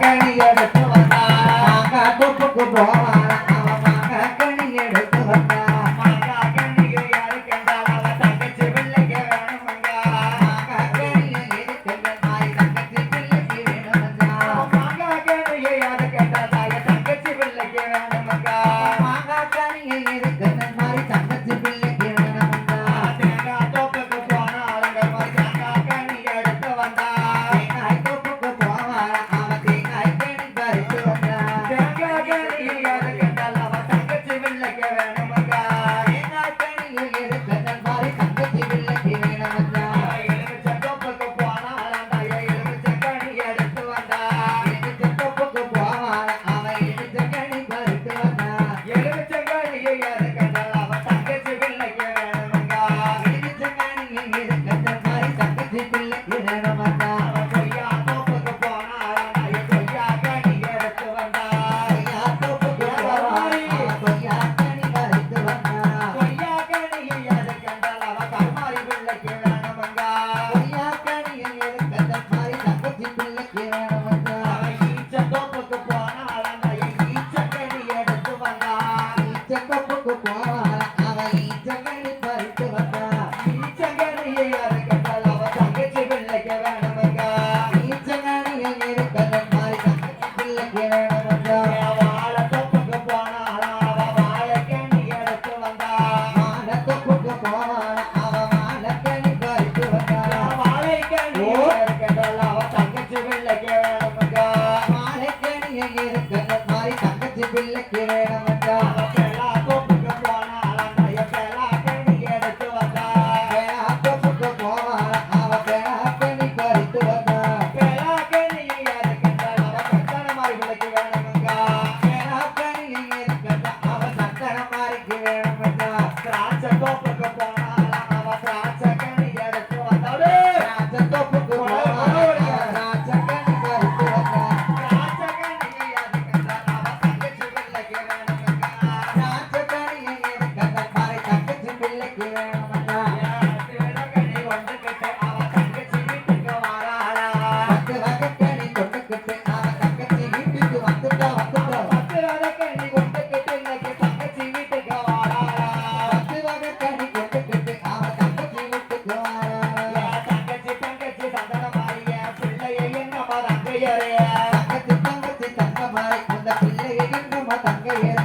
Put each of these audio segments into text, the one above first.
கணி எடுத்து ஊருக்கு போவாளா அவ இச்சங்கடி பறித்து வந்தாளா இச்சங்கடியை அறுக்கட்டால் அவ தங்கச்சி பிள்ளைக்க வேணமக்கா இச்சங்கடியை இருக்கல மாதிரி தங்கச்சி பிள்ளைக்க வேணமக்கா வாழத்தப்புக்கு போனாளா அவ வாழக்கணி எடுத்து வந்தா வாழத்தப்புக்கு போவாளா அவ பிள்ளைக்கு வேணம் தங்கையரே தங்கத்தி தங்கத்தி தங்கமாய் அந்த பிள்ளையை நம்ம தங்கையரே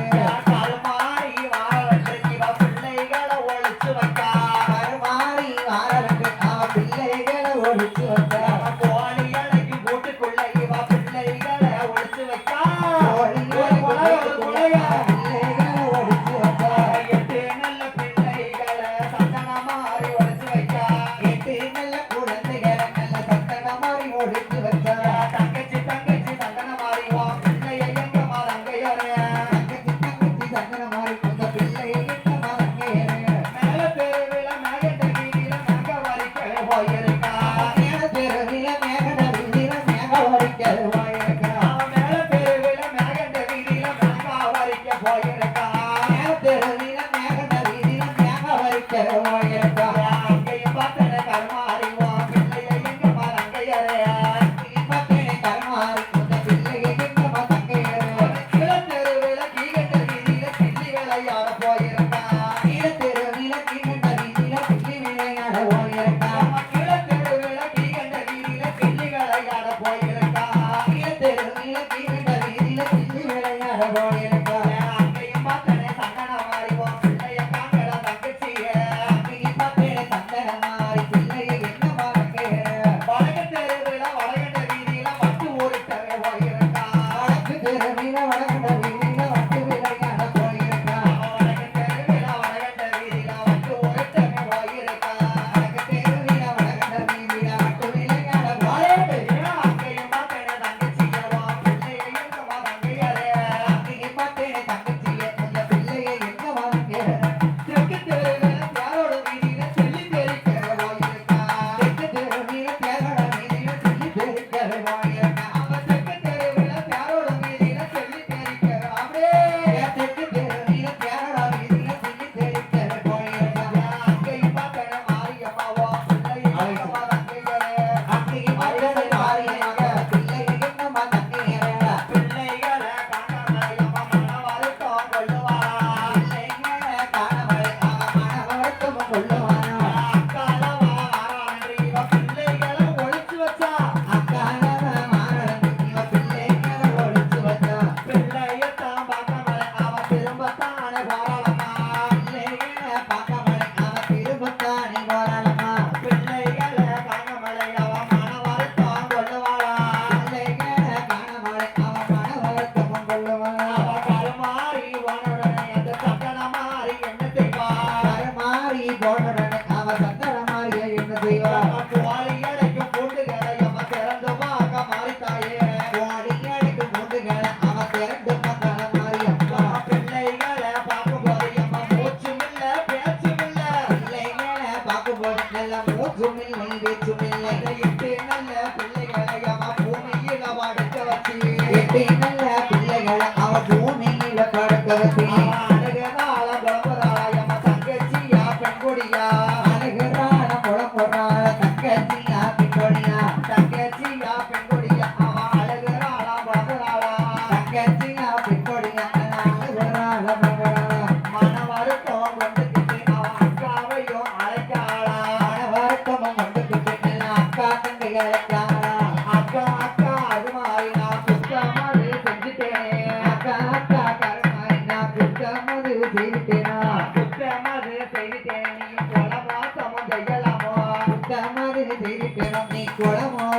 பறக்கதப்பி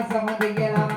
her zaman da gelen